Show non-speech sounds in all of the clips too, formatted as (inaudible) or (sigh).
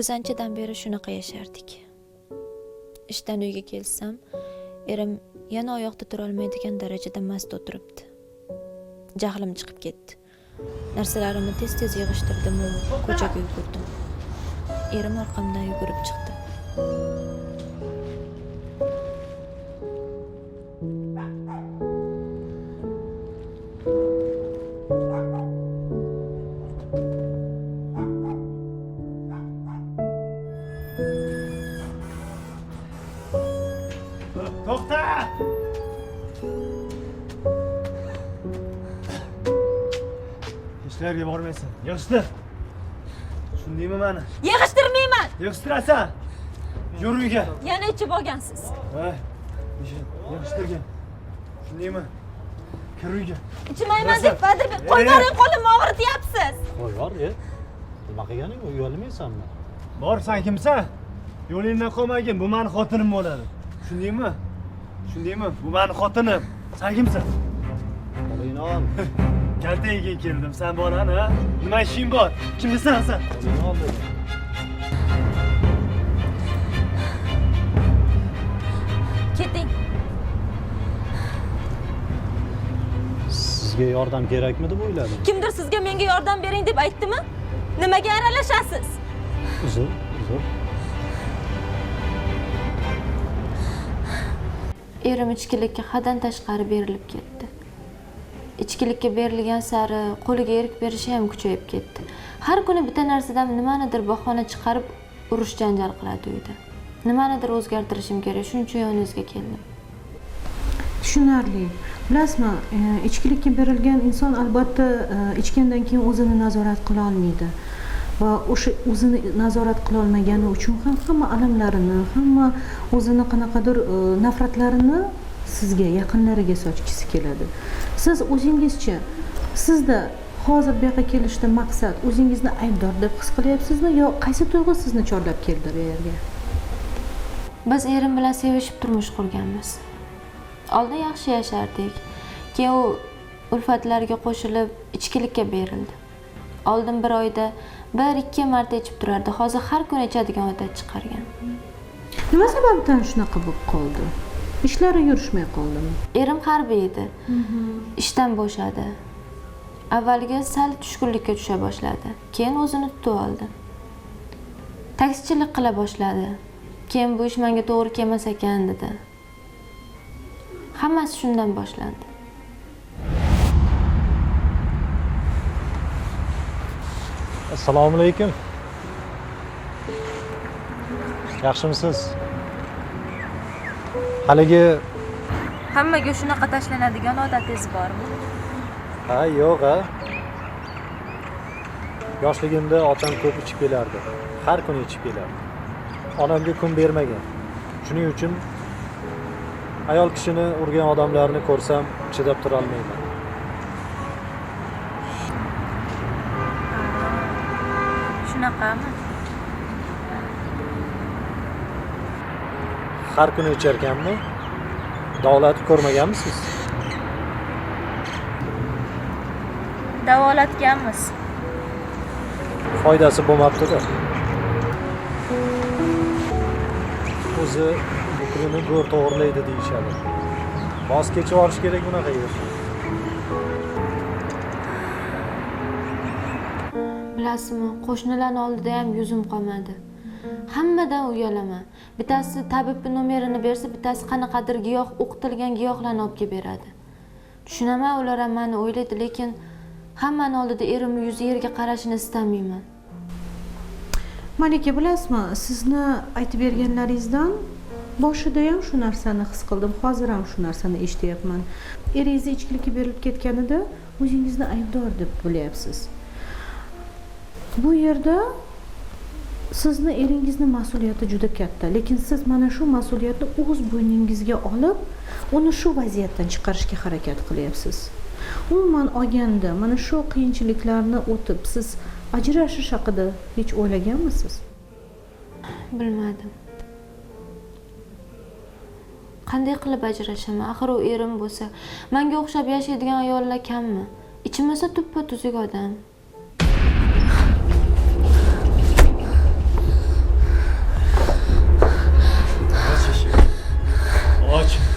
biz anchadan beri shunaqa yashardik. Ishdan uyga kelsam erim yana oyoqda turolmaydigan darajada mast o'tiribdi. Jahlim chiqib ketdi. Narsalarimni tez tez yig'ishtirdim ko'chaga yugurdim. Erim orqamdan yugurib chiqdi. Tushundingmi meni? yig'ishtirmayman Yig'ishtirasan. Yur uyga. yana ichib olgansiz Ha? Yig'ishtirgin. Tushundingmi? Kir uyga. ichmayman deb va'da ber qo'y boring qo'limni og'rityapsiz voy bor e nima qilganing uyalmaysanmi Bor, sen kimsan? Yo'lingdan qolmagin. Bu meni xotinim bo'ladi. Tushundingmi? Tushundingmi? Bu meni xotinim. Sen kimsan? qo'lingni ol Kaltaga keldim. Sen bolani, ha? Nima ishing bor? Kimsan sen? qo'lingni ol dedim keting sizga yordam kerakmi deb o'yladim kimdir sizga menga yordam bering deb aytdimi nimaga aralashasiz uzr uzr erim ichkilikka haddan tashqari berilib ketdi ichkilikka berilgan sari qo'liga erik berishi ham kuchayib ketdi. Har kuni bitta narsadan nimanidir bahona chiqarib urush janjal qiladi uyda. Nimanidir o'zgartirishim kerak shuning uchun yoningizga keldim. Tushunarli. Bilasizmi e, ichkilikka berilgan inson albatta e, ichgandan keyin o'zini nazorat qila olmaydi va o'sha o'zini nazorat qilolmagani uchun ham hamma alamlarini hamma o'zini qanaqadir e, nafratlarini sizga yaqinlariga sochgisi keladi. Siz o'zingizchi sizda hozir bu yoqqa kelishda maqsad o'zingizni aybdor deb his qilyapsizmi yo qaysi tuyg'u sizni chorlab keldi bu yerga? Biz erim bilan sevishib turmush qurganmiz. Oldin yaxshi yashardik. Keyin u ulfatlarga qo'shilib ichkilikka berildi. Oldin bir oyda bir ikki marta ichib turardi. Hozir har kuni ichadigan odat chiqargan. Nima sababdan shunaqa bo'lib qoldi ishlari yurishmay qoldimi erim harbiy edi. Ishdan bo'shadi. Avvaliga sal tushkunlikka tusha boshladi. Keyin o'zini tutib oldi. Taksichilik qila boshladi. Keyin bu ish menga to'g'ri kelmas ekan dedi. Hammasi shundan boshlandi. Assalomu alaykum. Yaxshimisiz haligi hammaga shunaqa tashlanadigan odatingiz bormi? Ha yo'q a yoshligimda otam ko'p ichib kelardi. Har kuni ichib kelardi. Onamga kun bermagan. Shuning uchun ayol kishini urgan odamlarni ko'rsam chidab turolmayman. Shunaqami har kuni icharkanmi davolatib ko'rmaganmisiz davolatganmiz foydasi bo'lmabdida. O'zi bukrini go'r to'g'irlaydi deyishadi. Voz kechib yuborish kerak bunaqa yerdan bilasizmi qo'shnilarni oldida ham yuzim qolmadi hammadan uyalaman. Bittasi tabibni nomerini bersa bittasi qanaqadir giyoh o'qitilgan giyohlarni olib kelib beradi. Tushunaman ular ham mani o'ylaydi lekin hammani oldida erimni yuzi yerga qarashini istamayman. Malika bilasizmi sizni aytib berganlaringizdan boshida ham shu narsani his qildim. Hozir ham shu narsani eshityapman. Eringizni ichkilikka berilib ketganida o'zingizni aybdor deb bilyapsiz bu yerda sizni eringizni mas'uliyati juda katta. Lekin siz mana shu mas'uliyatni o'z bo'yningizga olib uni shu vaziyatdan chiqarishga harakat qilyapsiz. Umuman olganda mana shu qiyinchiliklarni o'tib siz ajrashish haqida hech o'ylaganmisiz? Bilmadim. Qanday qilib ajrashaman? Axir u erim bo'lsa manga o'xshab yashaydigan ayollar kammi? Ichmasa tuppa tuzuk odam. Очень.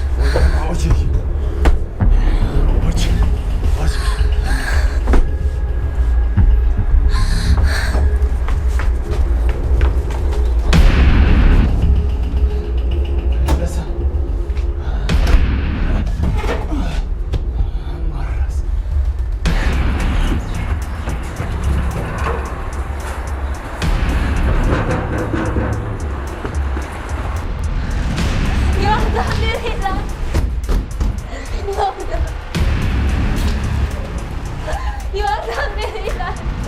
Yordam beringlar. Yordam.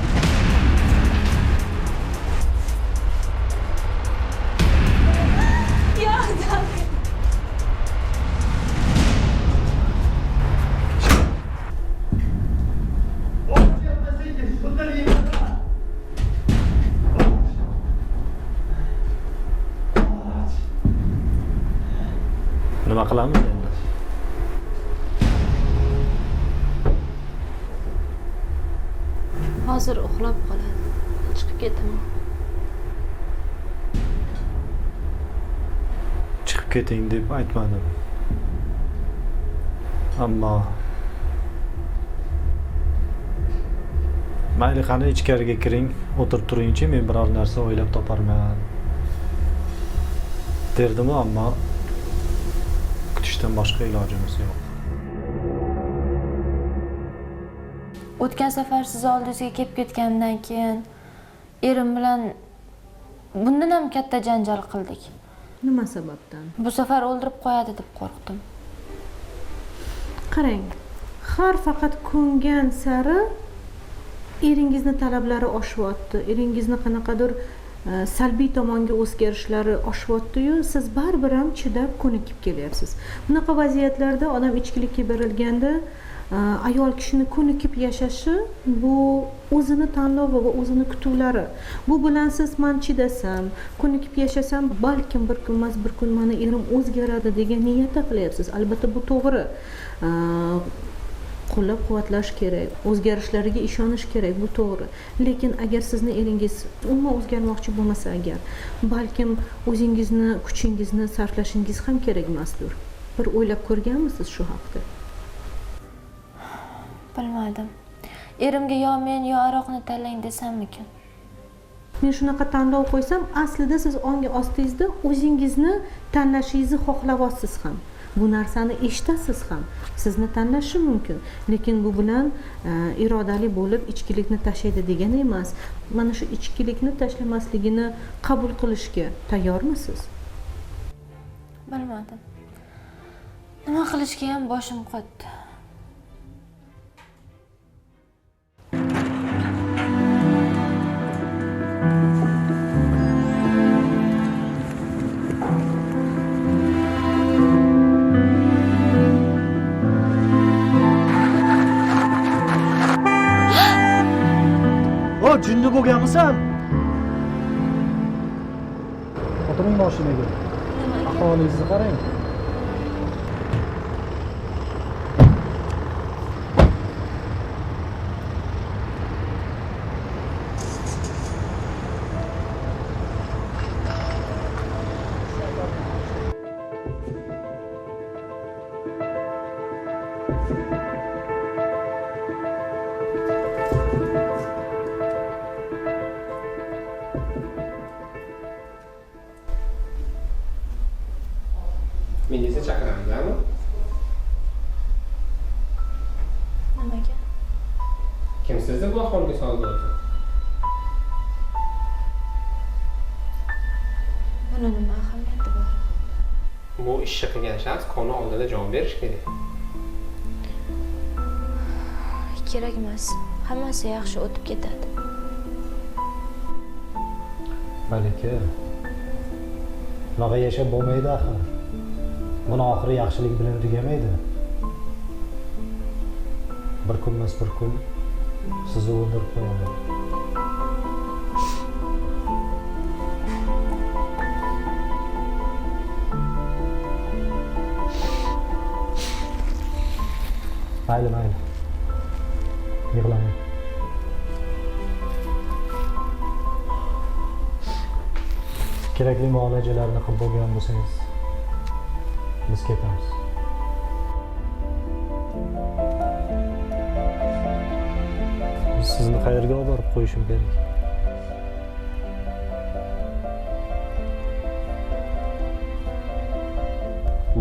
Chiqib keting deb aytmadim ammo mayli qani ichkariga kiring o'tirib turingchi men biror narsa o'ylab toparman derdimu ammo kutishdan boshqa ilojimiz yo'q. O'tgan safar siz oldingizga kelib ketgandan keyin erim bilan bundan ham katta janjal qildik. Nima sababdan Bu safar o'ldirib qo'yadi deb qo'rqdim. qarang har faqat ko'ngan sari eringizni talablari oshyapti eringizni qanaqadir Э, salbiy tomonga o'zgarishlari oshyaptiyu siz baribir ham chidab ko'nikib kelyapsiz. Bunaqa vaziyatlarda odam ichkilikka berilganda e, ayol kishini ko'nikib yashashi bu o'zini tanlovi va o'zini kutuvlari. Bu bilan siz man chidasam ko'nikib yashasam balkim bir kun emas bir kun mani erim o'zgaradi degan niyatda qilyapsiz. Albatta bu to'g'ri. E, qo'llab quvvatlash kerak o'zgarishlariga ishonish kerak bu to'g'ri lekin agar sizni eringiz umuman o'zgarmoqchi bo'lmasa agar balkim o'zingizni kuchingizni sarflashingiz ham kerak emasdir bir o'ylab ko'rganmisiz shu haqda Bilmadim. Erimga yo men yo aroqni tanlang desammikin. men shunaqa tanlov qo'ysam aslida siz ongi ostingizda o'zingizni tanlashingizni xohlayapsiz ham bu narsani eshitasiz ham sizni tanlashi mumkin lekin bu bilan e, irodali bo'lib ichkilikni tashlaydi degani emas mana shu ichkilikni tashlamasligini qabul qilishga tayyormisiz Bilmadim. Nima qilishga ham boshim qotdi. Jinni bo'lganmisan o'tiring mashinaga ahvolingizni qarang bu ahvolga soldi o'zi Buni nima ahamiyati bor? bu ishni qilgan shaxs qonun oldida javob berishi kerak Kerak emas. Hammasi yaxshi o'tib ketadi. malika bunaqa yashab bo'lmaydi axir buni oxiri yaxshilik bilan tugamaydi bir kunmas bir kun sizni o'ldirib qo'yadi mayli mayli yig'lamang kerakli muolajalarni qilib bo'lgan bo'lsangiz biz ketamiz sizni qayerga olib borib qo'yishim kerak?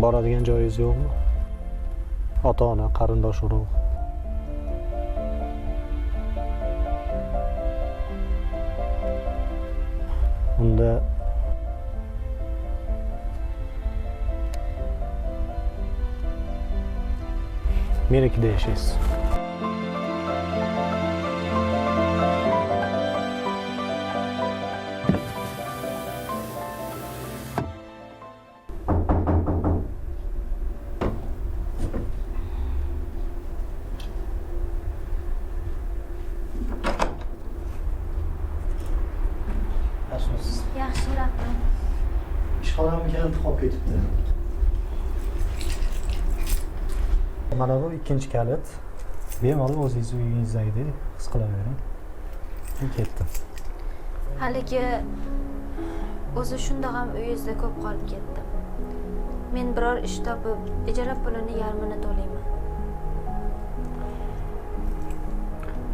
Boradigan joyingiz yo'qmi? Ota ona qarindosh urug' unda menikida yashaysiz. Mana bu ikkinchi kalit bemalol o'zingiz uyingizdagidek his qilavering men ketdim haligi o'zi shundoq ham uyingizda ko'p qolib ketdim. Men biror ish topib ijara pulini yarmini to'layman.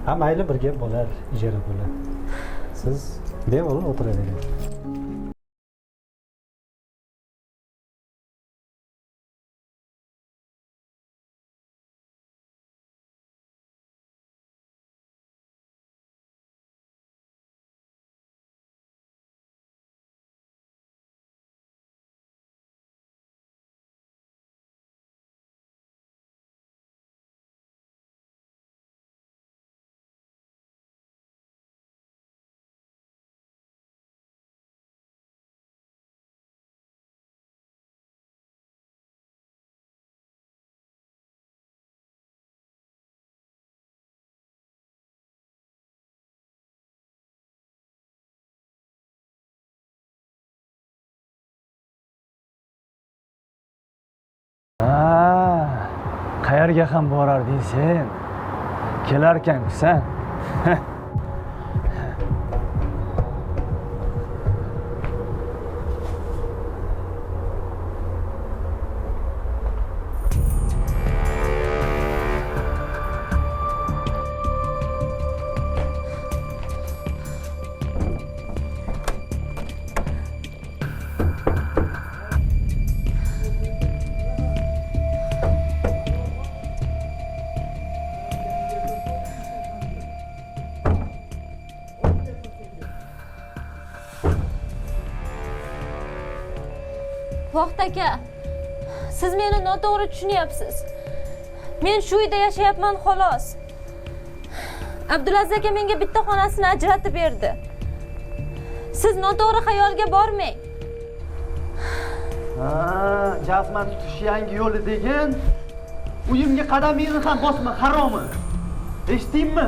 Ha mayli bir gap bo'lar ijara puli. Siz bemalol o'tiravering qayerga ham borar deysen kelarkanku san (laughs) aka siz meni noto'g'ri tushunyapsiz men shu uyda yashayapman xolos abdulaziz aka menga bitta xonasini ajratib berdi siz noto'g'ri xayolga bormang Ha, jazman tutish yangi yo'li degin. Uyimga qadamingni ham bosma, haromi. Eshitdingmi?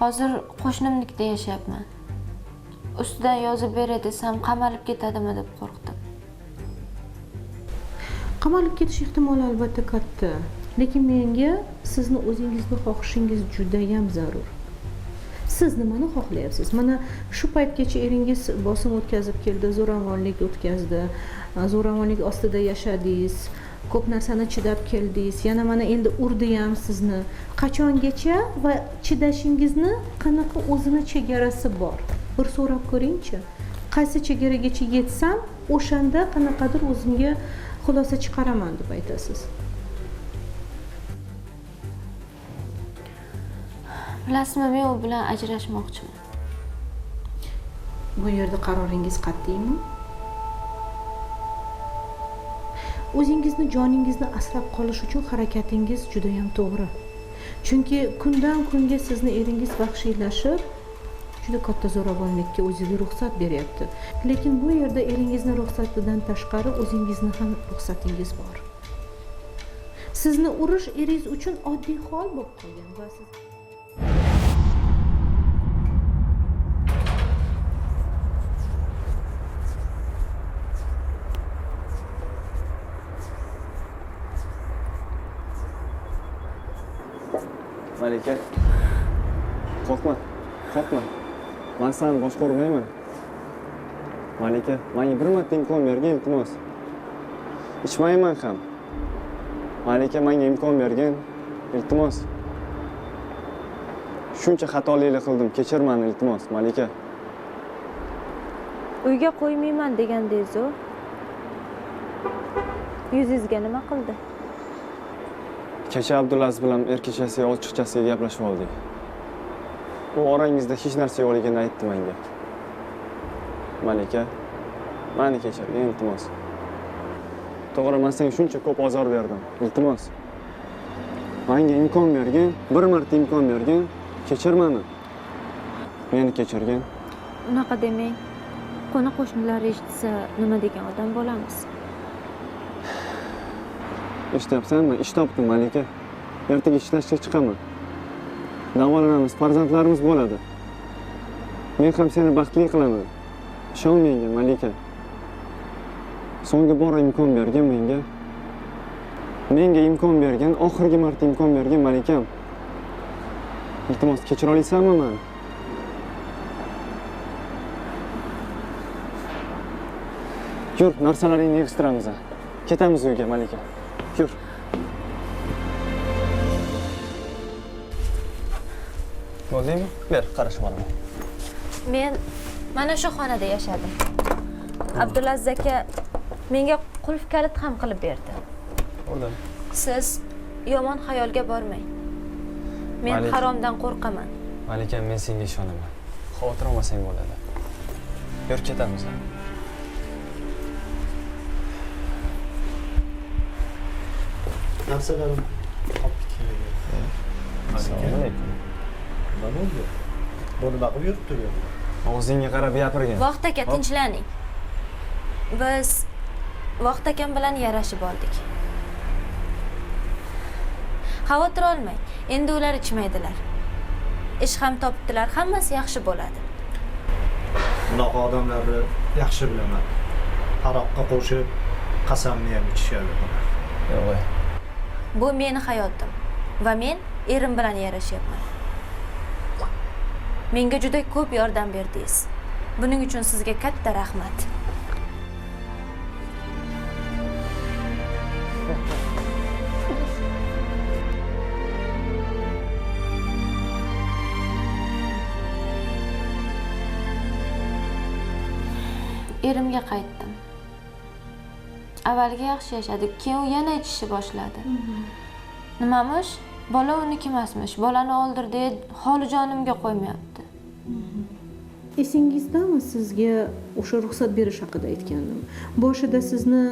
Hozir qo'shnimnikida yashayapman. Ustidan yozib beray desam qamalib ketadimi deb qo'rqdim. Qamalib ketish ehtimoli albatta katta. Lekin menga sizni o'zingizni xohishingiz judayam zarur. Siz nimani xohlayapsiz? Mana shu paytgacha eringiz bosim o'tkazib keldi zo'ravonlik o'tkazdi. Zo'ravonlik ostida yashadingiz. Ko'p narsani chidab keldingiz. Yana mana endi urdi ham sizni. Qachongacha va chidashingizni qanaqa o'zini chegarasi bor? Bir so'rab ko'ringchi. Qaysi chegaragacha yetsam o'shanda qanaqadir o'zimga xulosa chiqaraman deb aytasiz. Bilasizmi men u bilan ajrashmoqchiman. Bu yerda qaroringiz qat'iymi o'zingizni joningizni asrab qolish uchun harakatingiz judayam to'g'ri. Chunki kundan kunga sizni eringiz vahshiylashib juda katta zo'ravonlikka o'ziga ruxsat beryapti. Lekin bu yerda eringizni ruxsatidan tashqari o'zingizni ham ruxsatingiz bor. Sizni urish eringiz uchun oddiy hol bo'lib qolgan va siz man boshqa urmayman malika manga bir marta imkon bergin iltimos. Ichmayman ham. Malika menga imkon bergin iltimos. Shuncha xatoliklar qildim kechir mani iltimos malika. Uyga qo'ymayman degandingiz-ku yuzingizga nima qildi? Kecha abdulaziz bilan er kechasiga ochiqchasiga gaplashib oldik bu orangizda hech narsa yo'qligini aytdi menga. Malika mani kechirgin iltimos. To'g'ri man senga shuncha ko'p ozor berdim. Iltimos. Menga imkon bergin bir marta imkon bergin kechir mani meni kechirgin. Unaqa demang. Qo'ni qo'shnilar eshitsa nima degan odam bo'lamiz. Eshityapsanmi ish topdim malika. Ertaga ishlashga chiqaman davolanamiz farzandlarimiz bo'ladi. Men ham seni baxtli qilaman. Ishon menga malika. So'nggi bor imkon bergin menga. Menga imkon bergin oxirgi marta imkon bergin malikam. Iltimos kechira olasanmi mani yur narsalaringni yig'ishtiramiz ketamiz uyga malika. Bo'ldingmi ber qarashib olaman men mana shu xonada yashadim. Abdulaziz aka menga qulf kalit ham qilib berdi. Bo'ldi siz yomon xayolga bormang. Men haromdan qo'rqaman. Malikam men senga ishonaman. Xavotir olmasang bo'ladi yur ketamiz narsalarim olib kelgan assalomu alaykum nima bo'ldi? Bu nima qilib yuribdi bu og'zingga qarab gapirgin. Vaqt aka tinchlaning. Biz vaqt akam bilan yarashib oldik. Xavotir olmang endi ular ichmaydilar. Ish ham topibdilar. Hammasi yaxshi bo'ladi. Bunaqa odamlarni yaxshi bilaman. Aroqqa qo'shib qasamni ham ichishadi yo'q bu meni hayotim va men erim bilan yarashyapman menga juda ko'p yordam berdingiz. Buning uchun sizga katta rahmat. Erimga qaytdim. Avvalgi yaxshi yashadik. Keyin u yana ichishni boshladi. Nimamish bola uniki emasmish. Bolani o'ldirdi holijonimga qo'ymayapti esingizdami sizga o'sha ruxsat berish haqida aytgandim. Boshida sizni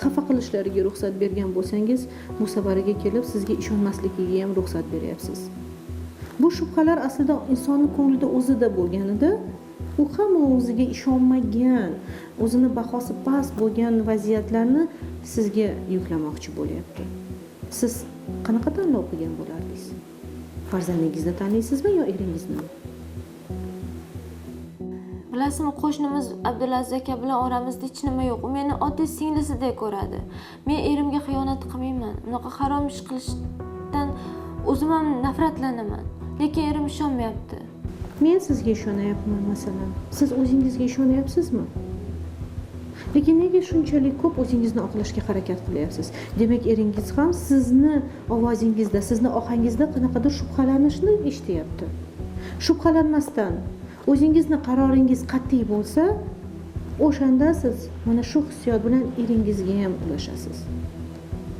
xafa qilishlariga ruxsat bergan bo'lsangiz bu safariga kelib sizga ishonmasligiga ham ruxsat beryapsiz. Bu shubhalar aslida insonni ko'nglida o'zida bo'lganida u hamma o'ziga ishonmagan o'zini bahosi past bo'lgan vaziyatlarni sizga yuklamoqchi bo'lyapti. Siz qanaqa tanlov qilgan bo'lardingiz? Farzandingizni tanlaysizmi yo eringizni bilasizmi qo'shnimiz abdulaziz aka bilan oramizda hech nima yo'q. U meni oddiy singlisidek ko'radi. Men erimga xiyonat qilmayman. Unaqa harom ish qilishdan o'zim ham nafratlanaman. Lekin erim ishonmayapti. Men sizga ishonyapman masalan. Siz o'zingizga ishonyapsizmi lekin nega shunchalik ko'p o'zingizni oqlashga harakat qilyapsiz? Demak eringiz ham sizni ovozingizda sizni ohangizda qanaqadir shubhalanishni eshityapti. Shubhalanmasdan o'zingizni qaroringiz qat'iy bo'lsa o'shanda siz mana shu hissiyot bilan eringizga ham ulashasiz.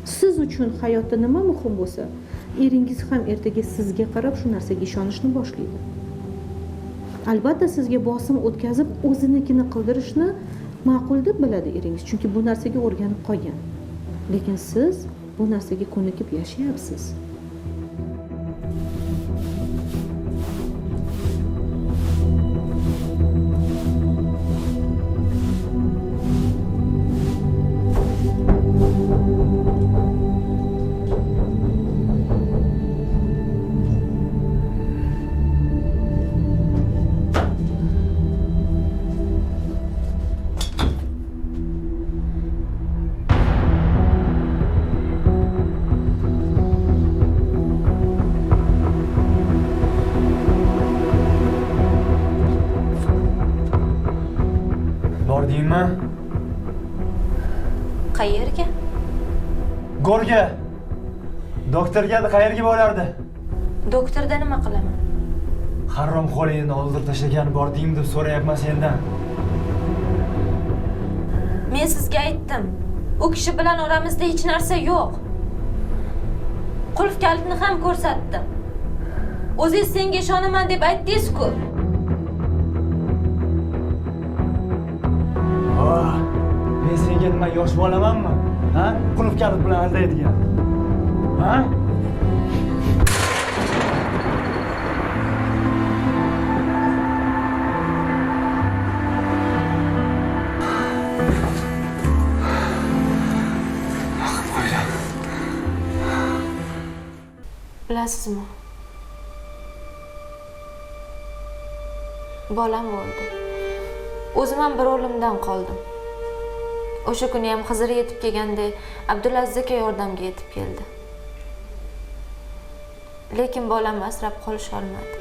Siz uchun hayotda nima muhim bo'lsa eringiz ham ertaga sizga qarab shu narsaga ishonishni boshlaydi. Albatta sizga bosim o'tkazib o'zinikini qildirishni ma'qul deb biladi eringiz chunki bu narsaga o'rganib qolgan. Lekin siz bu narsaga ko'nikib yashayapsiz. Doktorga qayerga bo'lardi doktorda nima qilaman harom qo'lingni oldirib tashlagan bordingmi deb so'rayapman sendan men sizga aytdim u kishi bilan oramizda hech narsa yo'q qulf kalitni ham ko'rsatdim o'zingiz senga ishonaman deb aytdingiz-ku Oh, men senga nima yosh bolamanmi? Ha? Qulf kalit bilan aldaydigan. Ha? Bilasizmi? Bolam o'ldi. O'zim ham bir o'limdan qoldim. O'sha kuni ham hizr yetib kelganda abdulaziz aka yordamga yetib keldi. Lekin bolamni asrab qolisholmadi.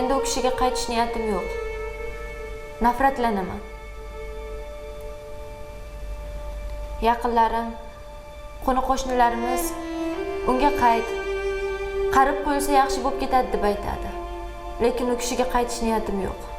Endi u kishiga qaytish niyatim yo'q. Nafratlanaman. Yaqinlarim qo'ni qo'shnilarimiz unga qayt qarib qo'yilsa yaxshi bo'lib ketadi deb aytadi. Lekin u kishiga qaytish niyatim yo'q.